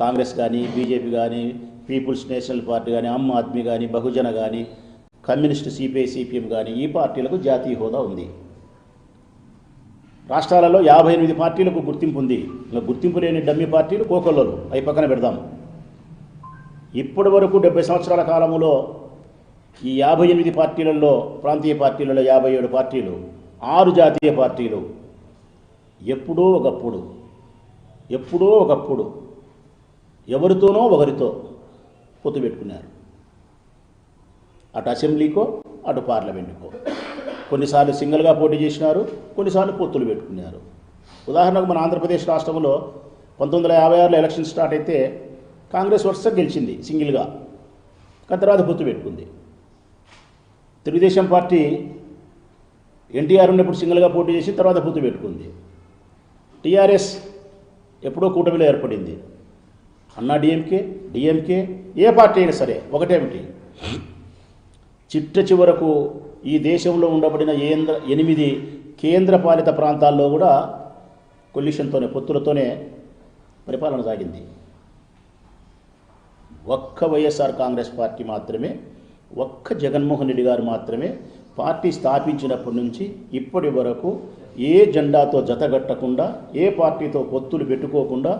కాంగ్రెస్ కానీ బీజేపీ కానీ People's National party కానీ ఆమ్ ఆద్మీ కానీ బహుజన కానీ కమ్యూనిస్ట్ సిపిఐ సిపిఎం కానీ ఈ పార్టీలకు జాతీయ హోదా ఉంది. రాష్ట్రాలలో యాభై ఎనిమిది పార్టీలకు గుర్తింపు ఉంది. ఇంకా గుర్తింపు లేని డమ్మి పార్టీలు కోకొల్లలు. అవి పక్కన పెడదాం. ఇప్పటి వరకు డెబ్బై సంవత్సరాల కాలంలో ఈ యాభై ఎనిమిది పార్టీలలో ప్రాంతీయ పార్టీలలో యాభై ఏడు పార్టీలు ఆరు జాతీయ పార్టీలు. ఎప్పుడో ఒకప్పుడు ఎప్పుడో ఒకప్పుడు ఎవరితోనో ఒకరితో పొత్తు పెట్టుకున్నారు. అటు అసెంబ్లీకో అటు పార్లమెంటుకో. కొన్నిసార్లు సింగిల్గా పోటీ చేసినారు కొన్నిసార్లు పొత్తులు పెట్టుకున్నారు. ఉదాహరణకు మన ఆంధ్రప్రదేశ్ రాష్ట్రంలో పంతొమ్మిది వందల యాభై ఆరులో ఎలక్షన్ స్టార్ట్ అయితే కాంగ్రెస్ వరుస గెలిచింది సింగిల్గా. కానీ తర్వాత పొత్తు పెట్టుకుంది. తెలుగుదేశం పార్టీ ఎన్టీఆర్ ఉన్నప్పుడు సింగిల్గా పోటీ చేసి తర్వాత పొత్తు పెట్టుకుంది. టీఆర్ఎస్ ఎప్పుడో కూటమిలో ఏర్పడింది. అన్నా డిఎంకే డిఎంకే ఏ పార్టీ అయినా సరే ఒకటేమిటి చిట్ట చివరకు ఈ దేశంలో ఉండబడిన ఏంద్ర ఎనిమిది కేంద్రపాలిత ప్రాంతాల్లో కూడా కొల్యూషన్తోనే పొత్తులతోనే పరిపాలన సాగింది. ఒక్క వైఎస్ఆర్ కాంగ్రెస్ పార్టీ మాత్రమే ఒక్క జగన్మోహన్ రెడ్డి గారు మాత్రమే పార్టీ స్థాపించినప్పటి నుంచి ఇప్పటి వరకు ఏ జెండాతో జతగట్టకుండా ఏ పార్టీతో పొత్తులు పెట్టుకోకుండా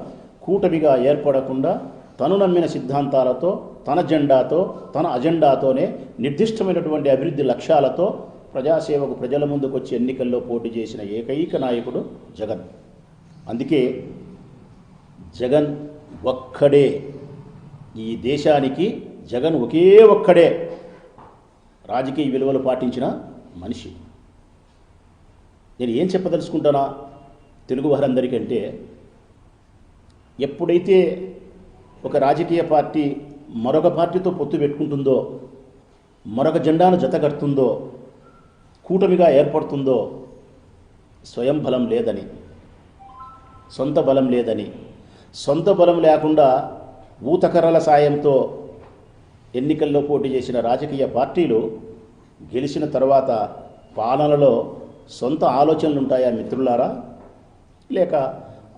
కూటమిగా ఏర్పడకుండా తను నమ్మిన సిద్ధాంతాలతో తన జెండాతో తన అజెండాతోనే నిర్దిష్టమైనటువంటి అభివృద్ధి లక్ష్యాలతో ప్రజాసేవకు ప్రజల ముందుకు వచ్చి ఎన్నికల్లో పోటీ చేసిన ఏకైక నాయకుడు జగన్. అందుకే జగన్ ఒక్కడే. ఈ దేశానికి జగన్ ఒకే ఒక్కడే. రాజకీయ విలువలు పాటించిన మనిషి. నేను ఏం చెప్పదలుచుకుంటానా? తెలుగు వారందరికంటే ఎప్పుడైతే ఒక రాజకీయ పార్టీ మరొక పార్టీతో పొత్తు పెట్టుకుంటుందో మరొక జెండాను జతగడుతుందో కూటమిగా ఏర్పడుతుందో స్వయం బలం లేదని సొంత బలం లేదని సొంత బలం లేకుండా ఊతకర్రల సాయంతో ఎన్నికల్లో పోటీ చేసిన రాజకీయ పార్టీలు గెలిచిన తర్వాత పాలనలో సొంత ఆలోచనలు ఉంటాయా మిత్రులారా? లేక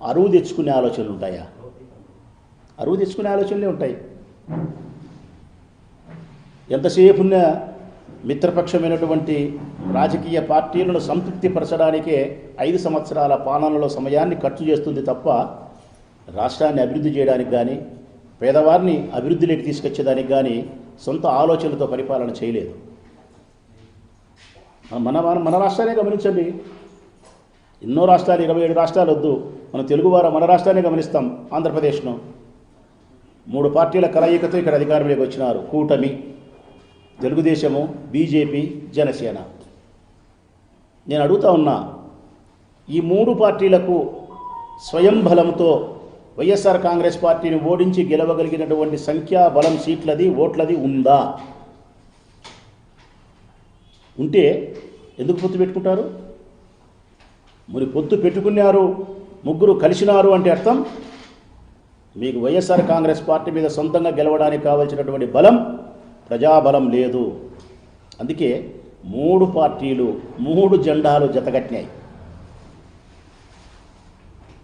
అరువు తెచ్చుకునే ఆలోచనలు ఉంటాయా? అరువు తెచ్చుకునే ఆలోచనలే ఉంటాయి. ఎంతసేపు ఉన్న మిత్రపక్షమైనటువంటి రాజకీయ పార్టీలను సంతృప్తిపరచడానికే ఐదు సంవత్సరాల పాలనలో సమయాన్ని ఖర్చు చేస్తుంది తప్ప రాష్ట్రాన్ని అభివృద్ధి చేయడానికి కానీ పేదవారిని అభివృద్ధిలోకి తీసుకొచ్చేదానికి కానీ సొంత ఆలోచనలతో పరిపాలన చేయలేదు. మన మన మన రాష్ట్రాన్ని గమనించండి. ఎన్నో రాష్ట్రాలు ఇరవై ఏడు రాష్ట్రాలు వద్దు మన తెలుగువారు మన రాష్ట్రాన్ని గమనిస్తాం ఆంధ్రప్రదేశ్ను. మూడు పార్టీల కలయికతో ఇక్కడ అధికారంలోకి వచ్చినారు. కూటమి తెలుగుదేశము బీజేపీ జనసేన. నేను అడుగుతా ఉన్నా ఈ మూడు పార్టీలకు స్వయం బలంతో వైఎస్ఆర్ కాంగ్రెస్ పార్టీని ఓడించి గెలవగలిగినటువంటి సంఖ్యా బలం సీట్లది ఓట్లది ఉందా? ఉంటే ఎందుకు పొత్తు పెట్టుకుంటారు? మరి పొత్తు పెట్టుకున్నారు ముగ్గురు కలిసినారు అంటే అర్థం? మీకు వైఎస్ఆర్ కాంగ్రెస్ పార్టీ మీద సొంతంగా గెలవడానికి కావలసినటువంటి బలం ప్రజాబలం లేదు. అందుకే మూడు పార్టీలు మూడు జెండాలు జతగట్టినాయి.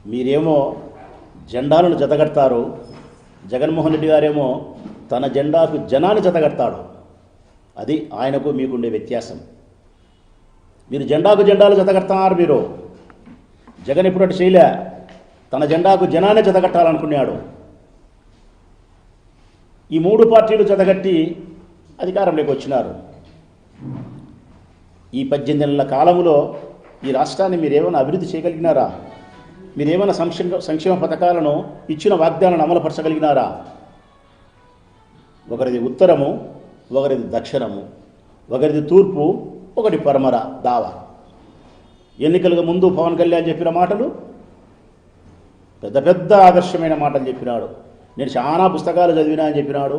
మీరేమో జెండాలను జతగడతారు జగన్మోహన్ రెడ్డి గారేమో తన జెండాకు జనాన్ని జతగడతాడు. అది ఆయనకు మీకుండే వ్యత్యాసం. మీరు జెండాకు జెండాలు జతగడతారు మీరు. జగన్ ఇప్పుడు అటు చేయలే. తన జెండాకు జనాన్ని జతగట్టాలనుకున్నాడు ఈ మూడు పార్టీలు జతగట్టి అధికారంలోకి వచ్చినారు. ఈ పద్దెనిమిది నెలల కాలంలో ఈ రాష్ట్రాన్ని మీరేమైనా అభివృద్ధి చేయగలిగినారా? మీరేమైనా సంక్షేమ సంక్షేమ పథకాలను ఇచ్చిన వాగ్దానాలను అమలుపరచగలిగినారా? ఒకరిది ఉత్తరము ఒకరిది దక్షిణము ఒకరిది తూర్పు ఒకటి పరమర దావా. ఎన్నికలకు ముందు పవన్ కళ్యాణ్ చెప్పిన మాటలు పెద్ద పెద్ద ఆదర్శమైన మాటలు చెప్పినాడు. నేను చాలా పుస్తకాలు చదివినా అని చెప్పినాడు.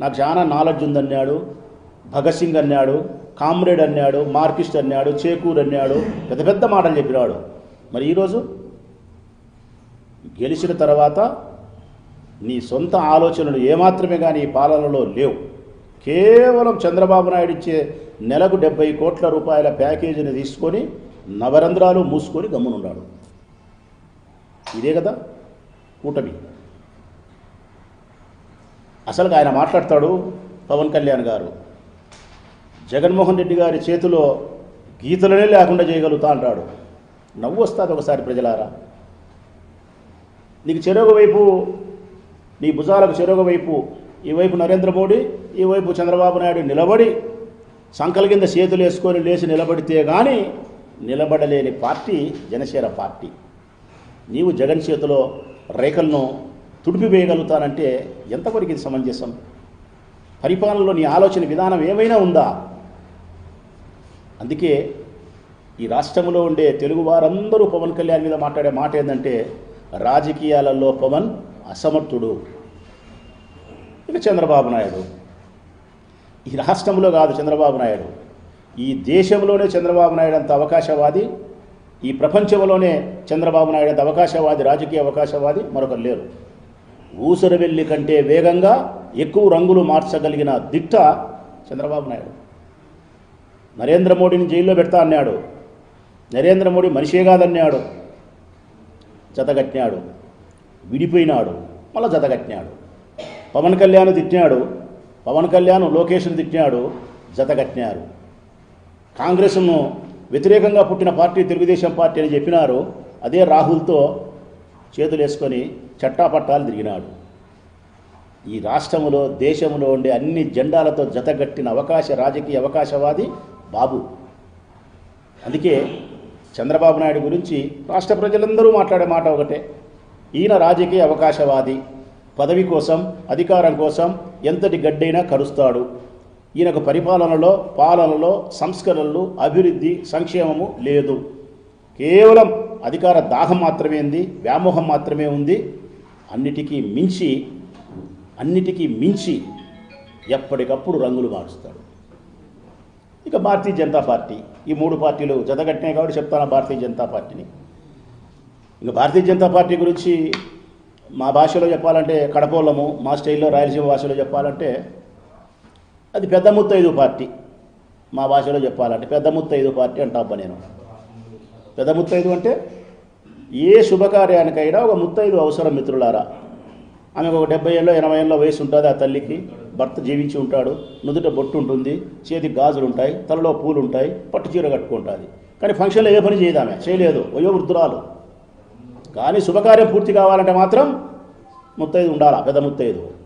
నాకు చాలా నాలెడ్జ్ ఉందన్నాడు. భగత్ సింగ్ అన్నాడు కామ్రేడ్ అన్నాడు మార్కిస్ట్ అన్నాడు చేకూర్ అన్నాడు పెద్ద పెద్ద మాటలు చెప్పినాడు. మరి ఈరోజు గెలిచిన తర్వాత నీ సొంత ఆలోచనలు ఏమాత్రమే కానీ ఈ పాలనలో లేవు. కేవలం చంద్రబాబు నాయుడు ఇచ్చే నెలకు డెబ్బై కోట్ల రూపాయల ప్యాకేజీని తీసుకొని నవరంధ్రాలు మూసుకొని గమ్మునున్నాడు ఇదే కదా కూటమి. అసలు ఆయన మాట్లాడతాడు పవన్ కళ్యాణ్ గారు. జగన్మోహన్ రెడ్డి గారి చేతిలో గీతలనే లేకుండా చేయగలుగుతా అంటాడు. నవ్వు వస్తుంది ఒకసారి ప్రజలారా. నీకు చెరొక వైపు నీ భుజాలకు చెరొక వైపు ఈ వైపు నరేంద్ర మోడీ ఈ వైపు చంద్రబాబు నాయుడు నిలబడి సంకల కింద చేతులు వేసుకొని లేచి నిలబడితే కానీ నిలబడలేని పార్టీ జనసేన పార్టీ. నీవు జగన్ చేతిలో రేఖలను తుడిపివేయగలుగుతానంటే ఎంతవరకు ఇది సమంజసం? పరిపాలనలో నీ ఆలోచన విధానం ఏమైనా ఉందా? అందుకే ఈ రాష్ట్రంలో ఉండే తెలుగు వారందరూ పవన్ కళ్యాణ్ మీద మాట్లాడే మాట ఏంటంటే రాజకీయాలలో పవన్ అసమర్థుడు. ఇక చంద్రబాబు నాయుడు. ఈ రాష్ట్రంలో కాదు చంద్రబాబు నాయుడు. ఈ దేశంలోనే చంద్రబాబు నాయుడు అంత అవకాశవాది ఈ ప్రపంచంలోనే చంద్రబాబు నాయుడు అంత అవకాశవాది రాజకీయ అవకాశవాది మరొకరు లేరు. ఊసరవెల్లి వెళ్ళి కంటే వేగంగా ఎక్కువ రంగులు మార్చగలిగిన దిట్ట చంద్రబాబు నాయుడు. నరేంద్ర మోడీని జైల్లో పెడతా అన్నాడు. నరేంద్ర మోడీ మనిషే కాదన్నాడు. జతగట్టినాడు. విడిపోయినాడు. మళ్ళా జతగట్టినాడు. పవన్ కళ్యాణ్ తిట్టినాడు. పవన్ కళ్యాణ్ లోకేష్ను తిట్టినాడు. జతగట్టినారు. కాంగ్రెస్ను వ్యతిరేకంగా పుట్టిన పార్టీ తెలుగుదేశం పార్టీ అని చెప్పినారు అదే రాహుల్తో చేతులు వేసుకొని చట్టాపట్టాలు తిరిగినాడు. ఈ రాష్ట్రంలో దేశంలో ఉండే అన్ని జెండాలతో జతగట్టిన అవకాశ రాజకీయ అవకాశవాది బాబు. అందుకే చంద్రబాబు నాయుడు గురించి రాష్ట్ర ప్రజలందరూ మాట్లాడే మాట ఒకటే. ఈయన రాజకీయ అవకాశవాది. పదవి కోసం అధికారం కోసం ఎంతటి గడ్డైనా కరుస్తాడు. ఈయనకు పరిపాలనలో పాలనలో సంస్కరణలు అభివృద్ధి సంక్షేమము లేదు. కేవలం అధికార దాహం మాత్రమే ఉంది వ్యామోహం మాత్రమే ఉంది. అన్నిటికీ మించి అన్నిటికీ మించి ఎప్పటికప్పుడు రంగులు మారుస్తాడు ఇక భారతీయ జనతా పార్టీ ఈ మూడు పార్టీలు జతగట్టినాయి కాబట్టి చెప్తాను భారతీయ జనతా పార్టీని. ఇంకా భారతీయ జనతా పార్టీ గురించి మా భాషలో చెప్పాలంటే కడపోలము మా స్టైల్లో రాయలసీమ భాషలో చెప్పాలంటే అది పెద్ద ముత్తైదు పార్టీ. మా భాషలో చెప్పాలంటే పెద్ద ముత్తైదు పార్టీ అంటాబ్బా నేను. పెద్ద ముత్తైదు అంటే ఏ శుభకార్యానికైనా ఒక ముత్తైదు అవసరం మిత్రులారా. ఆమెకు ఒక డెబ్బై ఏళ్ళలో ఎనభై ఏళ్ళలో వయసు ఉంటుంది ఆ తల్లికి. భర్త జీవించి ఉంటాడు. నుదుట బొట్టు ఉంటుంది. చేతికి గాజులు ఉంటాయి. తలలో పూలు ఉంటాయి. పట్టు చీర కట్టుకుంటుంది. కానీ ఫంక్షన్లో ఏ పని చేయదు ఆమె. చేయలేదు. వయో వృద్ధురాలు కానీ శుభకార్యం పూర్తి కావాలంటే మాత్రం ముత్తైదు ఉండాలా? పెద్ద ముత్తైదు.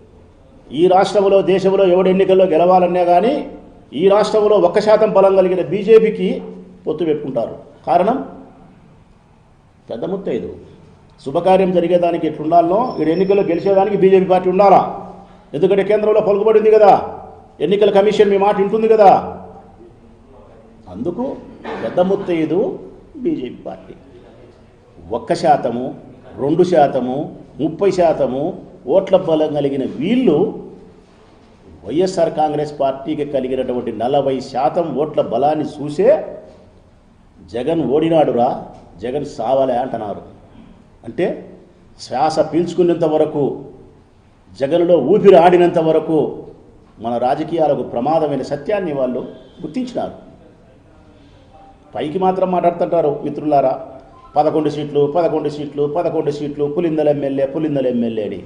ఈ రాష్ట్రంలో దేశంలో ఎవడు ఎన్నికల్లో గెలవాలన్నా కానీ ఈ రాష్ట్రంలో ఒక్క శాతం బలం కలిగిన బీజేపీకి పొత్తు పెట్టుకుంటారు. కారణం? పెద్ద ముత్తైదు. శుభకార్యం జరిగేదానికి ఎట్లుండాలనో ఈడు ఎన్నికల్లో గెలిచేదానికి బీజేపీ పార్టీ ఉండాలా? ఎందుకంటే కేంద్రంలో పలుకుబడింది కదా. ఎన్నికల కమిషన్ మీ మాట వింటుంది కదా. అందుకు పెద్ద ముత్తైదు బీజేపీ పార్టీ. ఒక్క శాతము రెండు శాతము ముప్పై శాతము ఓట్ల బలం కలిగిన వీళ్ళు వైఎస్ఆర్ కాంగ్రెస్ పార్టీకి కలిగినటువంటి నలభై శాతం ఓట్ల బలాన్ని చూసే జగన్ ఓడినాడురా జగన్ సావలే అంటున్నారు. అంటే శ్వాస పీల్చుకునేంత వరకు జగన్లో ఊపిరి ఆడినంత వరకు మన రాజకీయాలకు ప్రమాదమైన సత్యాన్ని వాళ్ళు గుర్తించినారు. పైకి మాత్రం మాట్లాడుతుంటారు మిత్రులారా. పదకొండు సీట్లు పదకొండు సీట్లు పదకొండు సీట్లు పులిందల ఎమ్మెల్యే పులిందల ఎమ్మెల్యే అని.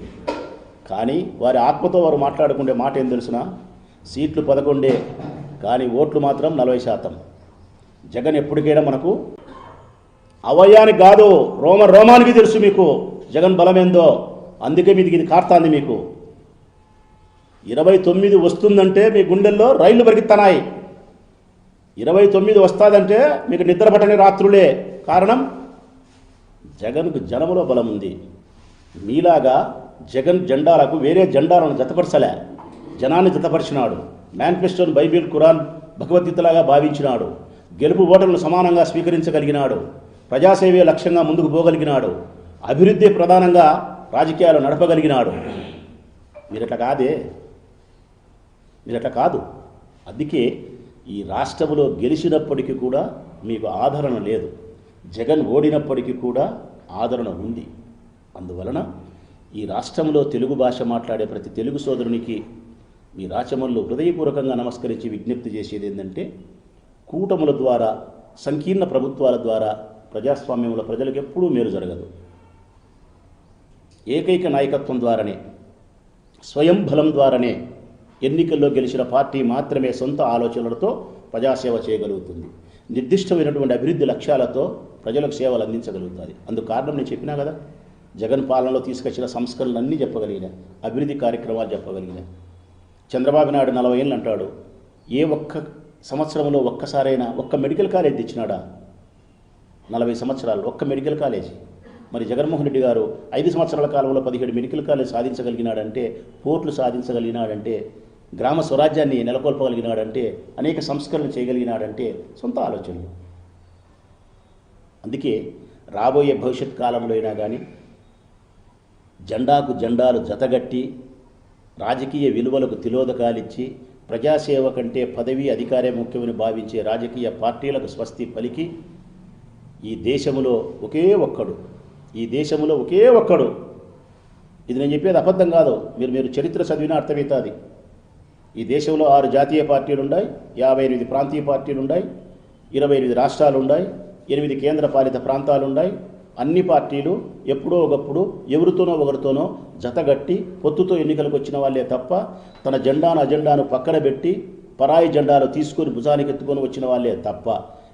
కానీ వారి ఆత్మతో వారు మాట్లాడుకునే మాట ఏం తెలుసిన? సీట్లు పదకొండే కానీ ఓట్లు మాత్రం నలభై శాతం. జగన్ ఎప్పటికైనా మనకు అవయానికి కాదు రోమ రోమానికి తెలుసు మీకు. జగన్ బలమేందో? అందుకే మీది ఇది కార్తాంది మీకు. ఇరవై తొమ్మిది వస్తుందంటే మీ గుండెల్లో రైళ్ళు పరిగెత్తనాయి. ఇరవై తొమ్మిది వస్తుందంటే మీకు నిద్ర పట్టని రాత్రులే. కారణం? జగన్కు జనములో బలం ఉంది. మీలాగా జగన్ జెండాలకు వేరే జెండాలను జతపరచలే. జనాన్ని జతపరిచినాడు. మేనిఫెస్టోను బైబిల్ ఖురాన్ భగవద్గీతలాగా భావించినాడు. గెలుపు ఓటర్లను సమానంగా స్వీకరించగలిగినాడు. ప్రజాసేవే లక్ష్యంగా ముందుకు పోగలిగినాడు. అభివృద్ధి ప్రధానంగా రాజకీయాలు నడపగలిగినాడు. మీరట్లా కాదే? మీరట్లా కాదు. అందుకే ఈ రాష్ట్రంలో గెలిచినప్పటికీ కూడా మీకు ఆదరణ లేదు. జగన్ ఓడినప్పటికీ కూడా ఆదరణ ఉంది. అందువలన ఈ రాష్ట్రంలో తెలుగు భాష మాట్లాడే ప్రతి తెలుగు సోదరునికి మీ రాచమల్లు హృదయపూర్వకంగా నమస్కరించి విజ్ఞప్తి చేసేది ఏంటంటే కూటముల ద్వారా సంకీర్ణ ప్రభుత్వాల ద్వారా ప్రజాస్వామ్యంలో ప్రజలకు ఎప్పుడూ మేలు జరగదు. ఏకైక నాయకత్వం ద్వారానే స్వయం బలం ద్వారానే ఎన్నికల్లో గెలిచిన పార్టీ మాత్రమే సొంత ఆలోచనలతో ప్రజాసేవ చేయగలుగుతుంది. నిర్దిష్టమైనటువంటి అభివృద్ధి లక్ష్యాలతో ప్రజలకు సేవలు అందించగలుగుతుంది. అందుకు కారణం నేను చెప్పినా కదా జగన్ పాలనలో తీసుకొచ్చిన సంస్కరణలు అన్నీ చెప్పగలిగిన అభివృద్ధి కార్యక్రమాలు చెప్పగలిగిన. చంద్రబాబు నాయుడు నలభై ఏళ్ళు అంటాడు ఏ ఒక్క సంవత్సరంలో ఒక్కసారైనా ఒక్క మెడికల్ కాలేజ్ తెచ్చినాడా? నలభై సంవత్సరాలు ఒక్క మెడికల్ కాలేజీ. మరి జగన్మోహన్ రెడ్డి గారు ఐదు సంవత్సరాల కాలంలో పదిహేడు మెడికల్ కాలేజ్ సాధించగలిగినాడంటే పోర్ట్లు సాధించగలిగినాడంటే గ్రామ స్వరాజ్యాన్ని నెలకొల్పగలిగినాడంటే అనేక సంస్కరణలు చేయగలిగినాడంటే సొంత ఆలోచనలు. అందుకే రాబోయే భవిష్యత్ కాలంలో అయినా కానీ జెండాకు జెండాలు జతగట్టి రాజకీయ విలువలకు తిలోదకాలిచ్చి ప్రజాసేవ కంటే పదవి అధికారే ముఖ్యమని భావించే రాజకీయ పార్టీలకు స్వస్తి పలికి ఈ దేశంలో ఒకే ఒక్కడు. ఈ దేశంలో ఒకే ఒక్కడు. ఇది నేను చెప్పేది అబద్ధం కాదు. మీరు మీరు చరిత్ర చదివిన అర్థమవుతుంది. ఈ దేశంలో ఆరు జాతీయ పార్టీలు ఉన్నాయి యాభై ఎనిమిది ప్రాంతీయ పార్టీలు ఉన్నాయి ఇరవై ఎనిమిది రాష్ట్రాలు ఉన్నాయి ఎనిమిది కేంద్ర పాలిత ప్రాంతాలున్నాయి. అన్ని పార్టీలు ఎప్పుడో ఒకప్పుడు ఎవరితోనో ఒకరితోనో జతగట్టి పొత్తుతో ఎన్నికలకు వచ్చిన వాళ్ళే తప్ప తన జెండాను అజెండాను పక్కన పెట్టి పరాయి జెండాలు తీసుకొని భుజానికి ఎత్తుకొని వచ్చిన వాళ్ళే తప్ప.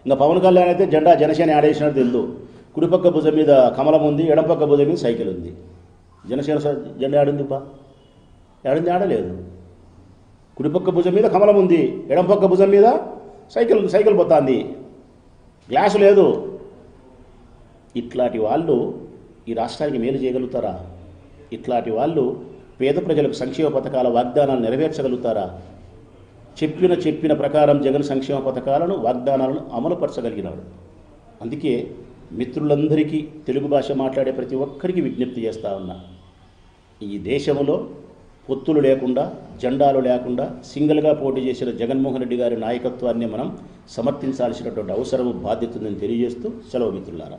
ఇంకా పవన్ కళ్యాణ్ అయితే జెండా జనసేన ఆడేసినట్టు తెలుదు కుడిపక్క భుజం మీద కమలం ఉంది ఎడపక్క భుజం మీద సైకిల్ ఉంది. జనసేన జెండా ఆడింది బా ఆడింది ఆడలేదు. కుడిపక్క భుజం మీద కమలం ఉంది ఎడంపక్క భుజం మీద సైకిల్ సైకిల్ పోతుంది. గ్లాసు లేదు. ఇట్లాంటి వాళ్ళు ఈ రాష్ట్రానికి మేలు చేయగలుగుతారా? ఇట్లాంటి వాళ్ళు పేద ప్రజలకు సంక్షేమ పథకాల వాగ్దానాలు నెరవేర్చగలుగుతారా? చెప్పిన చెప్పిన ప్రకారం జగన్ సంక్షేమ పథకాలను వాగ్దానాలను అమలుపరచగలిగినాడు. అందుకే మిత్రులందరికీ తెలుగు భాష మాట్లాడే ప్రతి ఒక్కరికి విజ్ఞప్తి చేస్తా ఉన్నా. ఈ దేశంలో పొత్తులు లేకుండా జెండాలు లేకుండా సింగిల్గా పోటీ చేసిన జగన్మోహన్ రెడ్డి గారి నాయకత్వాన్ని మనం సమర్థించాల్సినటువంటి అవసరం బాధ్యత ఉందని తెలియజేస్తూ సెలవు మిత్రులారా.